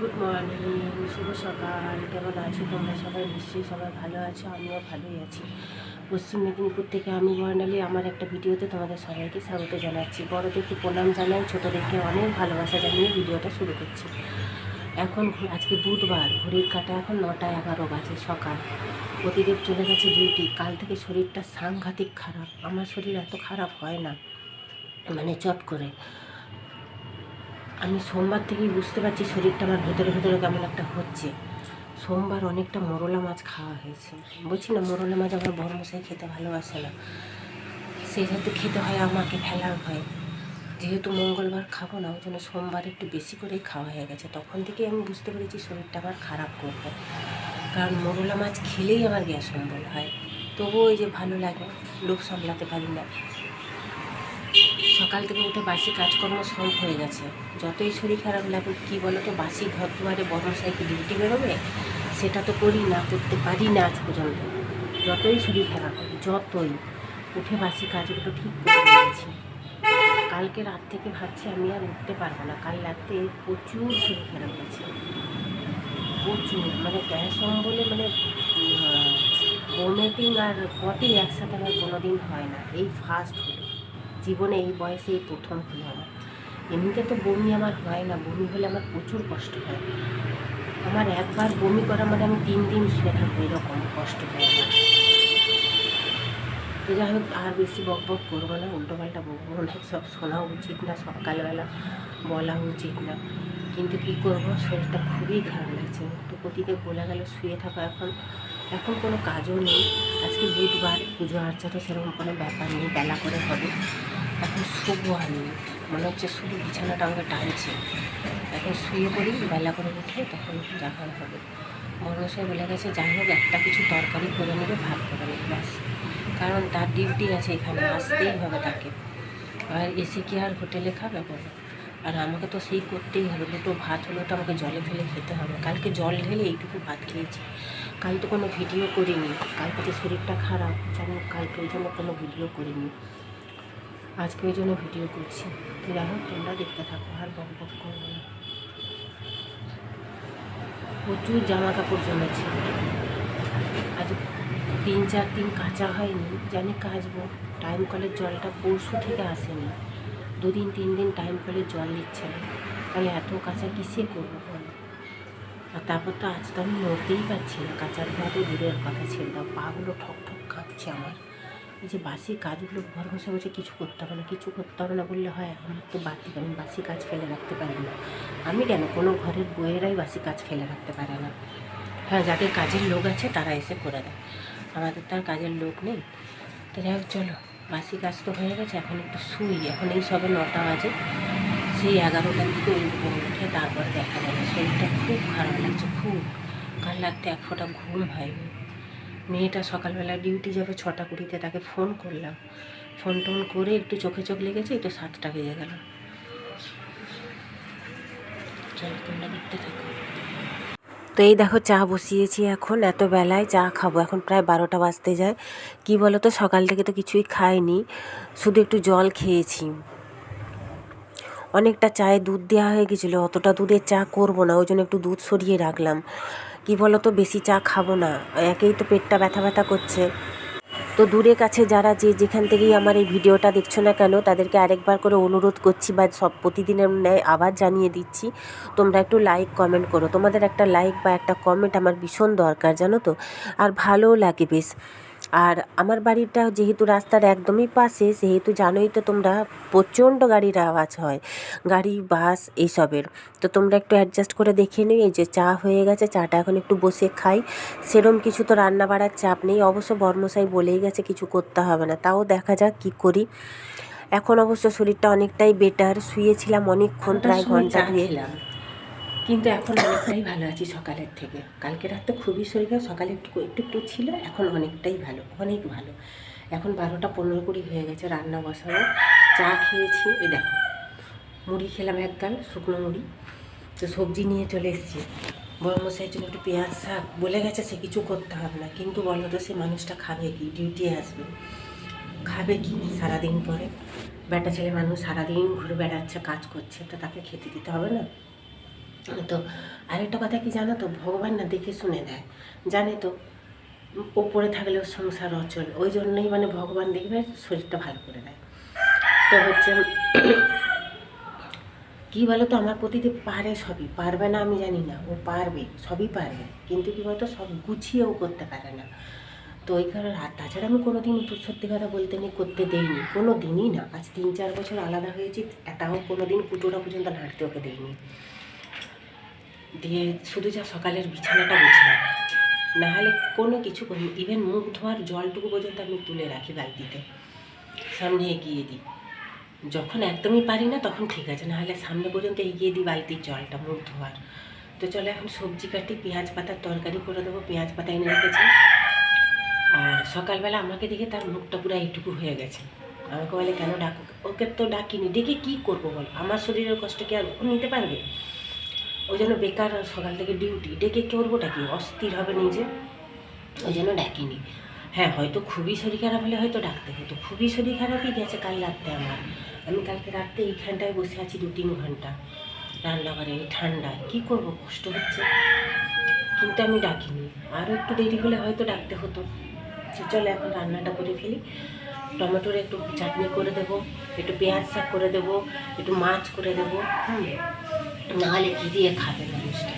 Good morning, শুভ সকাল। কেমন আছো তোমরা সবাই? নিশ্চয়ই সবাই ভালো আছো, আমিও ভালোই আছি। পশ্চিম মেদিনীপুর থেকে আমি বর্ণালী আমার একটা ভিডিওতে তোমাদের সবাইকে স্বাগত জানাচ্ছি। বড়দেরকে প্রণাম জানাই, ছোটোদেরকে অনেক ভালোবাসা জানিয়ে ভিডিওটা শুরু করছি। এখন আজকে বুধবার, ঘড়ির কাটা এখন নটা এগারো বাজে সকাল। প্রতিদেব চলে গেছে ডিউটি। কাল থেকে শরীরটা সাংঘাতিক খারাপ। আমার শরীর এত খারাপ হয় না মানে চট করে। আমি সোমবার থেকেই বুঝতে পারছি শরীরটা আমার ভেতরে ভেতরে কেমন একটা হচ্ছে। সোমবার অনেকটা মোরলা মাছ খাওয়া হয়েছে। বলছি না, মোরলা মাছ আমার বর্মশাই খেতে ভালোবাসে না। সেই যেহেতু খেতে হয়, আমাকে ফেলার হয়। যেহেতু মঙ্গলবার খাব না, ওই জন্য সোমবার একটু বেশি করেই খাওয়া হয়ে গেছে। তখন থেকেই আমি বুঝতে পেরেছি শরীরটা আমার খারাপ করবে। কারণ মোরলা মাছ খেলেই আমার গ্যাস অম্বল হয়। তবুও ওই যে ভালো লাগে লোক সামলাতে পারি না। সকাল থেকে উঠে বাসি কাজকর্ম সব হয়ে গেছে। যতই শরীর খারাপ লাগুক, কী বলো তো বাসি ঘর দুয়ারে বড় সাইকেল ডিউটি বেরোবে? সেটা তো করি না, করতে পারি না আজ পর্যন্ত। যতই শরীর খারাপ যতই উঠে বাসি কাজগুলো ঠিক করে কালকে রাত থেকে ভাবছি আমি আর উঠতে পারব না। কাল রাতে প্রচুর শরীর খারাপ হয়েছে। প্রচুর মানে গ্যাস, অম্বলে মানে ভোমিটিং আর পটি একসাথে আমার কোনো দিন হয় না। এই ফার্স্ট হলো। জীবনে এই বয়সে এই প্রথম হলো আমার এমনিতে তো বমি আমার হয় না, বমি হলে আমার প্রচুর কষ্ট হয়। আমার একবার বমি করা মানে আমি তিন দিন শুয়ে থাকব, এরকম কষ্ট হয় আমার। তো যাই হোক, আর বেশি বক বক করব না, উল্টোপাল্টা বকবো না, সব শোনা উচিত না, সকালবেলা বলা উচিত না। কিন্তু কী করব? শরীরটা খুবই খারাপ লাগছে। তো প্রতিদিন বলা গেল শুয়ে থাকা এখন। এখন কোনো কাজও নেই। আজকে বুধবার পুজো আর্চা তো সেরকম কোনো ব্যাপার নেই, বেলা করে হবে। এখন শুবো আমি মনে হচ্ছে শুধু বিছানাটা আমাকে টানছে। এখন শুয়ে পড়ি, বেলা করে উঠে তখন দেখা হবে। মনসাই বলে গেছে, যাই হোক, একটা কিছু তরকারি করে নেবে, ভাত করে নেবে, ব্যাস। কারণ তার ডিউটি আছে এখানে, আসতেই হবে তাকে। আর এসে কি আর হোটেলে খাবে বলো? আর আমাকে তো সেই করতেই হবে দুটো ভাত হলেও তো আমাকে জলে ফেলে খেতে হবে। কালকে জল ঢেলে এইটুকু ভাত খেয়েছি। কাল তো কোনো ভিডিও করিনি কালকে তো শরীরটা খারাপ জানি কালকে ওই জন্য কোনো ভিডিও করিনি। আজকে ওই জন্য ভিডিও করছি। তো হোক, তোমরা দেখতে থাকো, আর বক বক করব না। প্রচুর জামা কাপড় জমেছে। আজ তিন চার দিন কাঁচা হয়নি, জানি কাচবো। টাইম কলের জলটা পরশু থেকে আসেনি। দুদিন তিন দিন টাইম কলের জল দিচ্ছে না। তাহলে এত কাঁচা কিসে করব বলো? আর তারপর তো আজ তো আমি নড়তেই পারছি না। কাঁচার ধোয়া তো দূরের কথা ছেড়ে দাও। পাগুলো ঠক ঠক কাঁপছে আমার। এই যে বাসি কাজগুলো ঘর বসে বসে কিছু করতে হবে না, কিছু করতে হবে না বললে হয়, আমার তো বাড়তি আমি বাসি কাজ ফেলে রাখতে পারি না। আমি কেন? কোনো ঘরের বইয়েরাই বাসি কাজ ফেলে রাখতে পারে না। হ্যাঁ যাদের কাজের লোক আছে তারা এসে করে দেয়। আমাদের তো আর কাজের লোক নেই। তো যাই হোক, চলো। বাসি কাজ তো হয়ে গেছে, এখন একটু শুই। এখন এই সবে নটা বাজে। সেই এগারোটার দিকে ওই ঘুম উঠে তারপরে দেখা যাবে। শরীরটা খুব খারাপ লাগছে, খুব কাল রাত্রে এক ফোঁটা ঘুম হয়নি মেয়েটা সকালবেলা ডিউটি যাবে ছটা কুড়িতে, তাকে ফোন করলাম। ফোন টোন করে একটু চোখে চোখ লেগেছে তো সাতটা বেজে গেল। চলো তোমরা দেখতে থাকো। তো এই দেখো চা বসিয়েছি এখন, এত বেলায় চা খাব। এখন প্রায় বারোটা বাজতে যায়। কি বলো তো সকাল থেকে তো কিছুই খাইনি, শুধু একটু জল খেয়েছি। অনেকটা চায়ে দুধ দেওয়া হয়ে গেছিল, অতটা দুধের চা করব না, ওই জন্য একটু দুধ সরিয়ে রাখলাম। কি বলো তো বেশি চা খাব না, একেই তো পেটটা ব্যথা ব্যথা করছে। তো দূরে কাছে যারা যে যেখান থেকেই আমার এই ভিডিওটা দেখছ না কেন, তাদেরকে আরেকবার করে অনুরোধ করছি বা সব প্রতিদিনের ন্যায় আবার জানিয়ে দিচ্ছি, তোমরা একটু লাইক কমেন্ট করো। তোমাদের একটা লাইক বা একটা কমেন্ট আমার ভীষণ দরকার, জানো তো? আর ভালোও লাগে বেশ। আর আমার বাড়িটা যেহেতু রাস্তার একদমই পাশে সেহেতু জানোই তো তোমরা প্রচণ্ড গাড়ির আওয়াজ হয়। গাড়ি বাস এইসবের তো তোমরা একটু অ্যাডজাস্ট করে দেখে নিও এই যে চা হয়ে গেছে চাটা এখন একটু বসে খাই। সেরম কিছু তো রান্না বাড়ার চাপ নেই অবশ্য বর্মশাই বলেই গেছে কিছু করতে হবে না তাও দেখা যাক কী করি। এখন অবশ্য শরীরটা অনেকটাই বেটার শুয়েছিলাম অনেকক্ষণ প্রায় ঘণ্টা দুয়ে কিন্তু এখন অনেকটাই ভালো আছি সকালের থেকে। কালকে রাত তো খুবই শরীর সকালে একটু একটু একটু ছিল, এখন অনেকটাই ভালো, অনেক ভালো। এখন বারোটা পনেরো কুড়ি হয়ে গেছে, রান্না বসানো, চা খেয়েছি, এই দেখো, মুড়ি খেলাম এক গাল, শুকনো মুড়ি। তো সবজি নিয়ে চলে এসেছি। বড় মশাইয়ের জন্য একটু পেঁয়াজ শাক, বলে গেছে সে কিছু করতে হবে না, কিন্তু বলো তো সে মানুষটা খাবে কি ডিউটি আসবে। খাবে কি সারাদিন পরে? বেটা ছেলে মানুষ সারাদিন ঘুরে বেড়াচ্ছে, কাজ করছে, তো তাকে খেতে দিতে হবে না? তো আরেকটা কথা কি জানো তো? ভগবান না দেখে শুনে দেয় জানে তো, ওপরে থাকলেও সংসার অচল। ওই জন্যই মানে ভগবান দেখবে শরীরটা ভালো করে দেয়। তো হচ্ছে, কী বলো তো আমার প্রতিদি পারে সবই। পারবে না আমি জানি না। ও পারবে, সবই পারবে। কিন্তু কী বলতো? সব গুছিয়েও করতে পারে না। তো ওই কারণে, আর তাছাড়া আমি কোনো দিন সত্যি কথা বলতে নেই, করতে দেইনি। কোনো দিনই না। আজ তিন চার বছর আলাদা হয়েছি তাও কোনো দিন কুটোটা পর্যন্ত নাড়তে ওকে দেইনি। দিয়ে শুধু যা সকালের বিছানাটা গুছাই না হলে কোনো কিছু করি ইভেন মুখ ধোয়ার জলটুকু পর্যন্ত আমি তুলে রাখি বালতিতে। সামনে এগিয়ে দিই। যখন একদমই পারি না, তখন ঠিক আছে না হলে সামনে পর্যন্ত এগিয়ে দিই বালতির জলটা, মুখ ধোয়ার। তো চলো এখন সবজি কাটি, পেঁয়াজ পাতার তরকারি করে দেবো, পেঁয়াজ পাতা এনে রেখেছি। আর সকালবেলা আমাকে দেখে তার মুখটা পুরো এইটুকু হয়ে গেছে। আমাকে বলে, কেন ডাক? ওকে তো ডাকিনি। ডেকে কী করব বল? আমার শরীরের কষ্ট কি আর নিতে পারবে? ওই জন্য বেকার সকাল থেকে ডিউটি ডেকে করবোটা কি? অস্থির হবে নিজে। ওই জন্য ডাকিনি। হ্যাঁ হয়তো খুবই শরীর খারাপ হলে হয়তো ডাকতে হতো। খুবই শরীর খারাপই গেছে কাল রাত্রে আমার। আমি কালকে রাত্রে এইখানটায় বসে আছি দু তিন ঘণ্টা। রান্নাঘরে, এই ঠান্ডায়। কী করব? কষ্ট হচ্ছে। কিন্তু আমি ডাকিনি। আরও একটু দেরি হলে হয়তো ডাকতে হতো। চলো এখন রান্নাটা করে ফেলি। টমেটোর একটু চাটনি করে দেবো, একটু পেঁয়াজ শাক করে দেবো, একটু মাছ করে দেবো। হুম। নাহলে কী দিয়ে খাবে মানুষটা?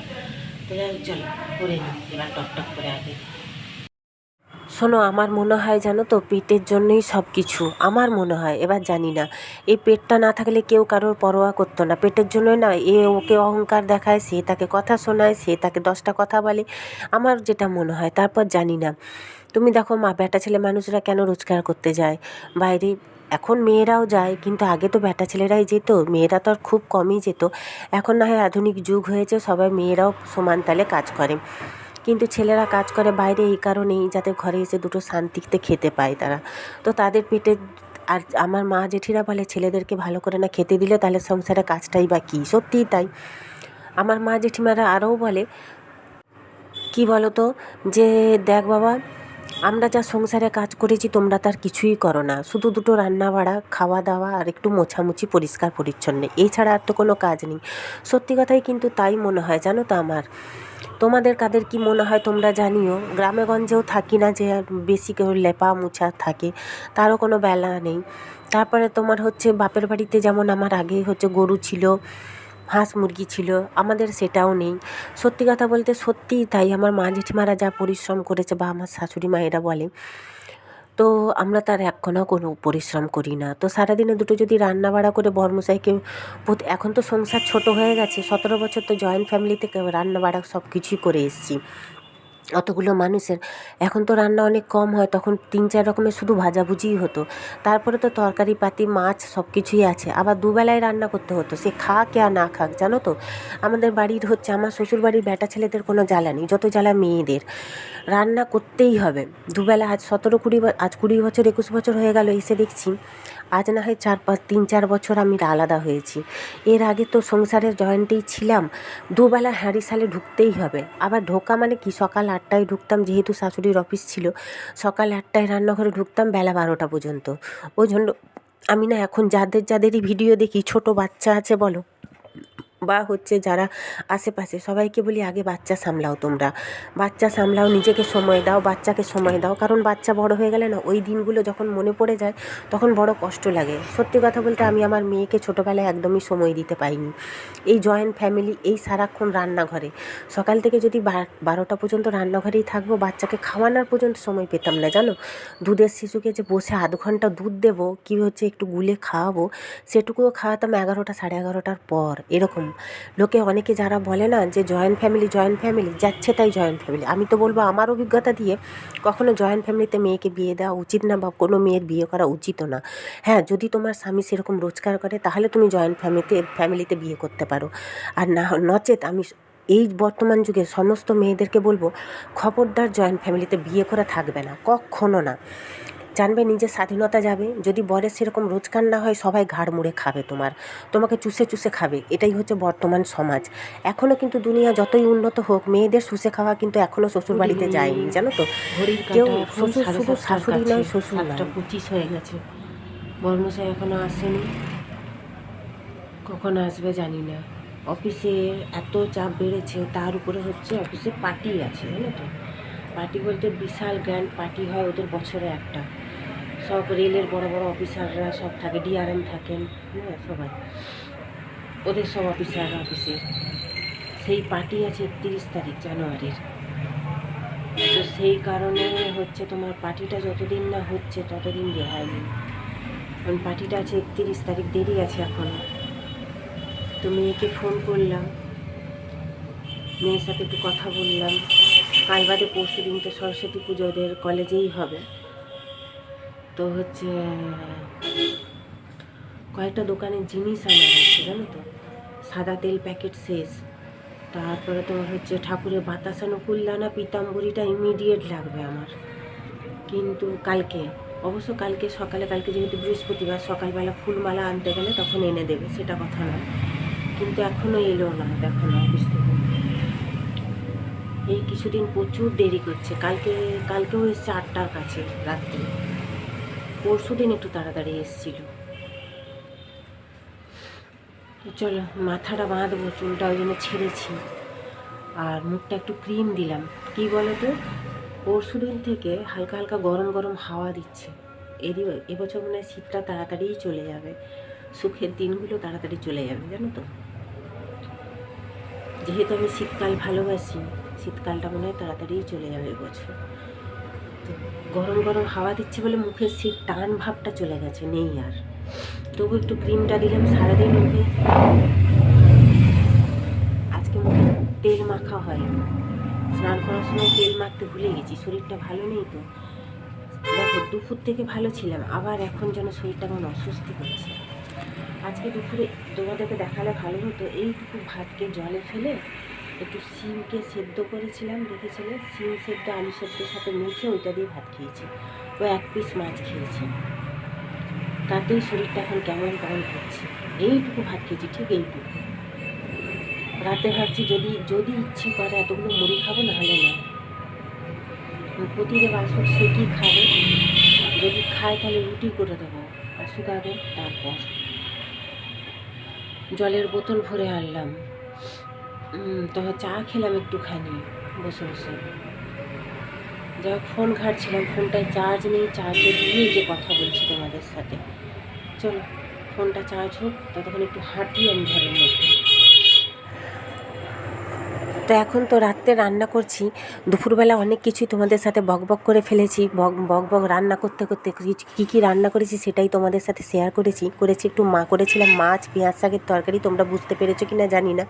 করে আগে। শোনো, আমার মনে হয় জানো তো, পেটের জন্যই সব কিছু আমার মনে হয়, এবার জানি না। এই পেটটা না থাকলে কেউ কারোর পরোয়া করতো না। পেটের জন্যই না, এ ওকে অহংকার দেখায়, সে তাকে কথা শোনায়, সে তাকে দশটা কথা বলে। আমার যেটা মনে হয়, তারপর জানি না। তুমি দেখো মা বেটা ছেলে মানুষরা কেন রোজগার করতে যায়? বাইরে এখন মেয়েরাও যায়, কিন্তু আগে তো বেটা ছেলেরাই যেত, মেয়েরা তো আর খুব কমই যেত। এখন না হয় আধুনিক যুগ হয়েছে, সবাই মেয়েরাও সমান তালে কাজ করে। কিন্তু ছেলেরা কাজ করে বাইরে এই কারণেই, যাতে ঘরে এসে দুটো শান্তিতে খেতে পায় তারা। তো তাদের পেটে আর আমার মা জেঠিরা বলে, ছেলেদেরকে ভালো করে না খেতে দিলে তাহলে সংসারে কাজটাই বা কী? সত্যিই তাই। আমার মা জেঠিমারা আরও বলে, কি বলো তো যে দেখ বাবা আমরা যা সংসারে কাজ করেছি, তোমরা তার কিছুই করো না। শুধু দুটো রান্না বাড়া খাওয়া দাওয়া আর একটু মোছামুছি পরিষ্কার পরিচ্ছন্ন। এছাড়া আর তো কোনো কাজ নেই। সত্যি কথাই কিন্তু তাই মনে হয়, জানো তো আমার। তোমাদের কাদের কি মনে হয় তোমরা জানিও। গ্রামে গঞ্জেও থাকি না যে বেশি কেউ লেপা মুছা থাকে, তারও কোনো বেলা নেই। তারপরে তোমার হচ্ছে বাপের বাড়িতে যেমন আমার আগেই হচ্ছে গরু ছিল হাঁস মুরগি ছিল, আমাদের সেটাও নেই। সত্যি কথা বলতে সত্যিই তাই, আমার মা জেঠিমারা যা পরিশ্রম করেছে বা আমার শাশুড়ি মায়েরা বলে, তো আমরা তার এখনও কোনো পরিশ্রম করি না। তো সারাদিনে দুটো যদি রান্না বাড়া করে বর্মশাইকে এখন তো সংসার ছোট হয়ে গেছে, সতেরো বছর তো জয়েন্ট ফ্যামিলিতে রান্না বাড়া সব কিছুই করে এসেছি। অতগুলো মানুষের। এখন তো রান্না অনেক কম হয়, তখন তিন চার রকমের শুধু ভাজাভুজিই হতো। তারপরে তো তরকারি, পাতি, মাছ সব কিছুই আছে। আবার দুবেলায় রান্না করতে হতো, সে খাক আর না খাক, জানো তো? আমাদের বাড়ির হচ্ছে, আমার শ্বশুর বাড়ির বেটা ছেলেদের কোনো জ্বালা নেই, যত জ্বালা মেয়েদের। রান্না করতেই হবে। দুবেলা আজ সতেরো কুড়ি আজ কুড়ি বছর, একুশ বছর হয়ে গেল, এসে দেখছি। আজ না হয় চার পাঁচ, তিন চার বছর আমি আলাদা হয়েছি। এর আগে তো সংসারের জয়েন্টেই ছিলাম, দুবেলা হাঁড়ি সালে ঢুকতেই হবে। আবার ঢোকা মানে কি? সকাল আটটায় ঢুকতাম, যেহেতু শাশুড়ির অফিস ছিল, সকাল আটটায় রান্নাঘরে ঢুকতাম বেলা বারোটা পর্যন্ত। ওই জন্য আমি না এখন যাদের যাদেরই ভিডিও দেখি, ছোট বাচ্চা আছে বলো বা হচ্ছে যারা আশেপাশে, সবাইকে বলি আগে বাচ্চা সামলাও তোমরা। বাচ্চা সামলাও, নিজেকে সময় দাও, বাচ্চাকে সময় দাও। কারণ বাচ্চা বড় হয়ে গেলে না, ওই দিনগুলো যখন মনে পড়ে যায়, তখন বড় কষ্ট লাগে। সত্যি কথা বলতে আমি আমার মেয়েকে ছোটোবেলায় একদমই সময় দিতে পাইনি। এই জয়েন্ট ফ্যামিলি এই সারাক্ষণ রান্নাঘরে। সকাল থেকে যদি বারোটা পর্যন্ত রান্নাঘরেই থাকব, বাচ্চাকে খাওয়ানোর পর্যন্ত সময় পেতাম না, জানো? দুধের শিশুকে যে বসে আধ ঘণ্টা দুধ দেবো, কী হচ্ছে একটু গুলে খাওয়াবো, সেটুকুও খাওয়াতাম এগারোটা, সাড়ে এগারোটার পর, এরকম। লোকে অনেকে যারা বলে না যে জয়েন্ট ফ্যামিলি জয়েন্ট ফ্যামিলি যাচ্ছে তাই জয়েন্ট ফ্যামিলি আমি তো বলব, আমার অভিজ্ঞতা দিয়ে কখনো জয়েন্ট ফ্যামিলিতে মেয়েকে বিয়ে দেওয়া উচিত না বা কোনো মেয়ের বিয়ে করা উচিতও না। হ্যাঁ যদি তোমার স্বামী সেরকম রোজগার করে, তাহলে তুমি জয়েন্ট ফ্যামিলিতে ফ্যামিলিতে বিয়ে করতে পারো। আর না, নচেত আমি এই বর্তমান যুগে সমস্ত মেয়েদেরকে বলব, খবরদার জয়েন্ট ফ্যামিলিতে বিয়ে করে থাকবে না, কখনো না। জানবে নিজের স্বাধীনতা যাবে। যদি বরের সেরকম রোজগার না হয় সবাই ঘাড় মুড়ে খাবে তোমার। তোমাকে চুষে চুষে খাবে। এটাই হচ্ছে বর্তমান সমাজ। এখনও কিন্তু দুনিয়া যতই উন্নত হোক মেয়েদের শুষে খাওয়া কিন্তু এখনও শ্বশুর বাড়িতে যায়নি জানো তো? কেউ শ্বশুর শুধু শাশুড়ি নয় শ্বশুর পঁচিশ হয়ে গেছে। বর্মশাই এখনও আসেনি। কখন আসবে জানি না। অফিসে এত চাপ বেড়েছে তার উপরে হচ্ছে অফিসে পার্টি আছে জানো তো? পার্টি বলতে বিশাল গ্র্যান্ড পার্টি হয় ওদের বছরে একটা। সব রেলের বড় বড় অফিসাররা সব থাকে ডিআরএম থাকেন হ্যাঁ সবাই। ওদের সব অফিসাররা অফিসে। সেই পার্টি আছে একত্রিশ তারিখ, জানুয়ারির। তো সেই কারণে হচ্ছে তোমার পার্টিটা যতদিন না হচ্ছে ততদিন রেহাই নেই। কারণ পার্টিটা আছে একত্রিশ তারিখ, দেরি আছে এখন। তো মেয়েকে ফোন করলাম। মেয়ের সাথে একটু কথা বললাম। কাল বাদে পরশু দিন তো সরস্বতী পুজো ওদের কলেজেই হবে। তো হচ্ছে, কয়েকটা দোকানে জিনিস আনার আছে জানো তো? সাদা তেল প্যাকেট শেষ। তারপরে তোমার হচ্ছে ঠাকুরের বাতাসানো কুল্লানা পিতাম্বরীটা ইমিডিয়েট লাগবে আমার। কিন্তু কালকে, অবশ্য কালকে সকালে, কালকে যেহেতু বৃহস্পতিবার, সকালবেলা ফুলমালা আনতে গেলে তখন এনে দেবে, সেটা কথা নয়। কিন্তু এখনও এলো না, দেখো না অফিস থেকে। এই কিছুদিন প্রচুর দেরি করছে। কালকে, কালকেও এসছে আটটার কাছে, রাত্রে। পরশু দিন একটু তাড়াতাড়ি এসছিল। চলো, মাথাটা বাঁধবো, চুলটা ওই জন্য ছেড়েছি। আর মুখটা একটু ক্রিম দিলাম। কি বলো তো পরশু দিন থেকে হালকা হালকা গরম গরম হাওয়া দিচ্ছে। এরই এবছর মনে হয় শীতটা তাড়াতাড়িই চলে যাবে। সুখের দিনগুলো তাড়াতাড়ি চলে যাবে, জানো তো? যেহেতু আমি শীতকাল ভালোবাসি, শীতকালটা মনে হয় তাড়াতাড়িই চলে যাবে এবছর। গরম গরম হাওয়া দিচ্ছে বলে মুখের শীত টান ভাবটা চলে গেছে, নেই আর। তবু একটু ক্রিমটা দিলাম সারাদিন মুখে। আজকে মুখে তেল মাখা হয় স্নান করার সময় তেল মাখতে ভুলে গেছি, শরীরটা ভালো নেই তো। দেখো, দুপুর থেকে ভালো ছিলাম, আবার এখন যেন শরীরটা আমার অস্বস্তি করছে আজকে দুপুরে তোমাদেরকে দেখালে ভালো হতো এইটুকু ভাতকে জলে ফেলে একটু সিমকে সেদ্ধ করেছিলাম, দেখেছিলে? সিম সেদ্ধ আলু সেদ্ধের সাথে মেখে ওইটা দিয়ে ভাত খেয়েছি। ও এক পিস মাছ খেয়েছি। তাতেই শরীরটা এখন কেমন কেমন হচ্ছে। এইটুকু ভাত খেয়েছি, ঠিক এইটুকু। রাতে ভাবছি যদি যদি ইচ্ছে করে এতগুলো মুড়ি খাব, নাহলে না। প্রতিদেব আসুক, সে কি খাবে? যদি খায়, তাহলে রুটি করে দেবো। আসুক আগে, তারপর। জলের বোতল ভরে আনলাম। তো চা খেলাম একটুখানি, বসে বসে। হোক ফোন ঘাটছিলাম ফোনটায় চার্জ নেই চার্জে দিয়ে যে কথা বলছি তোমাদের সাথে। চলো ফোনটা চার্জ হোক, ততক্ষণ একটু হাঁটি আমি ঘরের মধ্যে। তো এখন তো রাত্রে রান্না করছি। দুপুরবেলা অনেক কিছুই তোমাদের সাথে বকবক করে ফেলেছি। বক বক বক রান্না করতে করতে কী কী রান্না করেছি সেটাই তোমাদের সাথে শেয়ার করেছি। করেছি একটু মা করেছিলাম মাছ, পেঁয়াজ শাকের তরকারি। তোমরা বুঝতে পেরেছ কি না জানি না।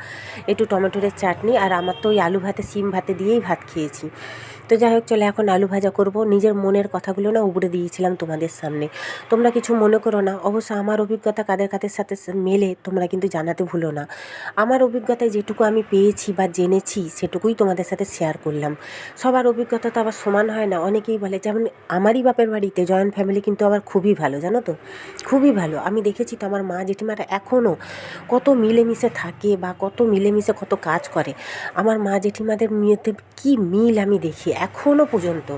একটু টমেটোরের চাটনি আর আমার তো ওই আলু ভাতে সিম ভাতে দিয়েই ভাত খেয়েছি। তো যাই হোক, চলে এখন আলু ভাজা করব। নিজের মনের কথাগুলো না উগড়ে দিয়েছিলাম তোমাদের সামনে। তোমরা কিছু মনে করো না। অবশ্য আমার অভিজ্ঞতা কাদের কাদের সাথে মেলে তোমরা কিন্তু জানাতে ভুলো না। আমার অভিজ্ঞতায় যেটুকু আমি পেয়েছি বা জেনেছি সেটুকুই তোমাদের সাথে শেয়ার করলাম। সবার অভিজ্ঞতা তো আবার সমান হয় না। অনেকেই বলে, যেমন আমারই বাপের বাড়িতে জয়েন্ট ফ্যামিলি কিন্তু আবার খুবই ভালো, জানো তো? খুবই ভালো। আমি দেখেছি তো আমার মা জেঠিমারা এখনও কত মিলেমিশে থাকে বা কত মিলেমিশে কত কাজ করে। আমার মা জেঠিমাদের মেয়েতে কী মিল আমি দেখি এখনও পর্যন্ত।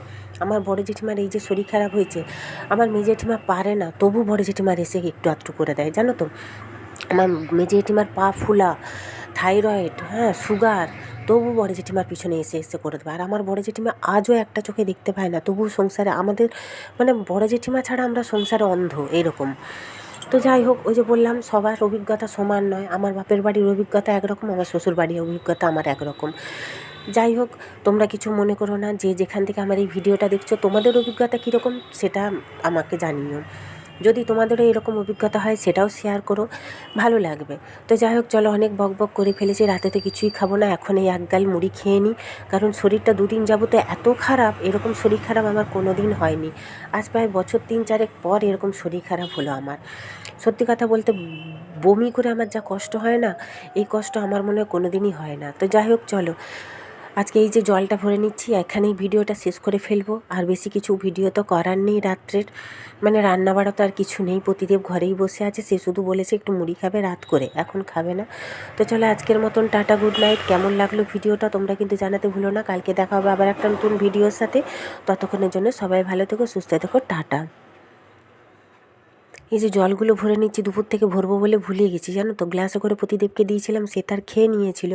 আমার বড় জেঠিমার এই যে শরীর খারাপ হয়েছে, আমার মেয়ে জেঠিমা পারে না, তবু বড় জেঠিমার এসে একটু আধটু করে দেয়, জানো তো? আমার মেয়ে জেঠিমার পা ফুলা থাইরয়েড হ্যাঁ সুগার তবু বড় জেঠিমার পিছনে এসে এসে করে দেবে। আর আমার বড় জেঠিমা আজও একটা চোখে দেখতে পায় না তবু সংসারে আমাদের মানে বড় জেঠিমা ছাড়া আমরা সংসারে অন্ধ, এরকম। তো যাই হোক, ওই যে বললাম, সবার অভিজ্ঞতা সমান নয়। আমার বাপের বাড়ির অভিজ্ঞতা একরকম, আমার শ্বশুর বাড়ির অভিজ্ঞতা আমার একরকম। যাই হোক, তোমরা কিছু মনে করো না, যে যেখান থেকে আমার এই ভিডিওটা দেখছ, তোমাদের অভিজ্ঞতা কীরকম, সেটা আমাকে জানিও। যদি তোমাদেরও এরকম অভিজ্ঞতা হয় সেটাও শেয়ার করো, ভালো লাগবে। তো যাই হোক চলো অনেক বক বক করে ফেলেছি রাতে তো কিছুই খাব না, এখন এই একগাল মুড়ি খেয়ে নিই কারণ শরীরটা দুদিন যাবতে এত খারাপ, এরকম শরীর খারাপ আমার কোনো দিন হয়নি। আজ প্রায় বছর তিন চারেক পর এরকম শরীর খারাপ হলো আমার। সত্যি কথা বলতে, বমি করে আমার যা কষ্ট হয় না, এই কষ্ট আমার মনে হয় কোনো দিনই হয় না। তো যাই হোক চলো। আজকে এই যে জলটা ভরে নিচ্ছি, এখানেই ভিডিওটা শেষ করে ফেলব। আর বেশি কিছু ভিডিও তো করার নেই রাত্রের। মানে রান্না বাড়া তো আর কিছু নেই, প্রতিদেব ঘরেই বসে আছে। সে শুধু বলেছে একটু মুড়ি খাবে রাত করে, এখন খাবে না। তো চলো আজকের মতন টাটা, গুড নাইট। কেমন লাগল ভিডিওটা তোমরা কিন্তু জানাতে ভুলো না। কালকে দেখা হবে আবার একটা নতুন ভিডিওর সাথে। ততক্ষণের জন্য সবাই ভালো থেকো, সুস্থ থেকো, টাটা। এই যে জলগুলো ভরে নিচ্ছি, দুপুর থেকে ভরবো বলে ভুলে গেছি, জানো তো? গ্লাসে করে প্রতিদেবকে দিয়েছিলাম, সে তার খেয়ে নিয়েছিল,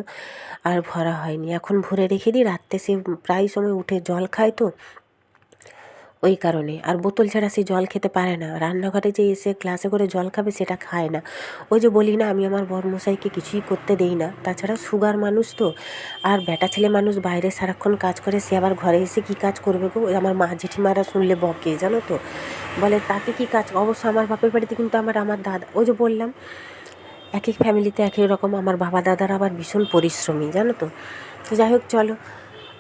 আর ভরা হয়নি। এখন ভরে রেখে দিই, রাত্রে সে প্রায় সময় উঠে জল খায় তো ওই কারণে। আর বোতল ছাড়া সে জল খেতে পারে না। রান্নাঘরে যে এসে গ্লাসে করে জল খাবে, সেটা খায় না। ওই যে বলি না, আমি আমার বরমশাইকে কিছুই করতে দেই না। তাছাড়া সুগার মানুষ তো। আর বেটা ছেলে মানুষ বাইরে সারাক্ষণ কাজ করে, সে আবার ঘরে এসে কী কাজ করবে গো? আমার মা জেঠিমারা শুনলে বকে, জানো তো। বলে, তাকে কী কাজ? অবশ্য আমার বাপের বাড়িতে কিন্তু আমার আমার দাদা, ওই যে বললাম এক এক ফ্যামিলিতে এক এক রকম আমার বাবা দাদারা আবার ভীষণ পরিশ্রমী, জানো তো। তো যাই হোক, চলো।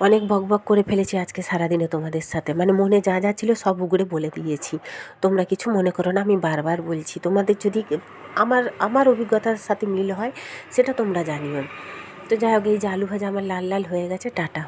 অনেক বকবক করে ফেলেছি আজকে সারাদিনে তোমাদের সাথে। মানে মনে যা যা ছিল সব উগড়ে বলে দিয়েছি। তোমরা কিছু মনে করো না, আমি বারবার বলছি। তোমাদের যদি আমার আমার অভিজ্ঞতার সাথে মিল হয়, সেটা তোমরা জানিও। তো যাই হোক, এই যে আলু ভাজা আমার লাল লাল হয়ে গেছে, টাটা।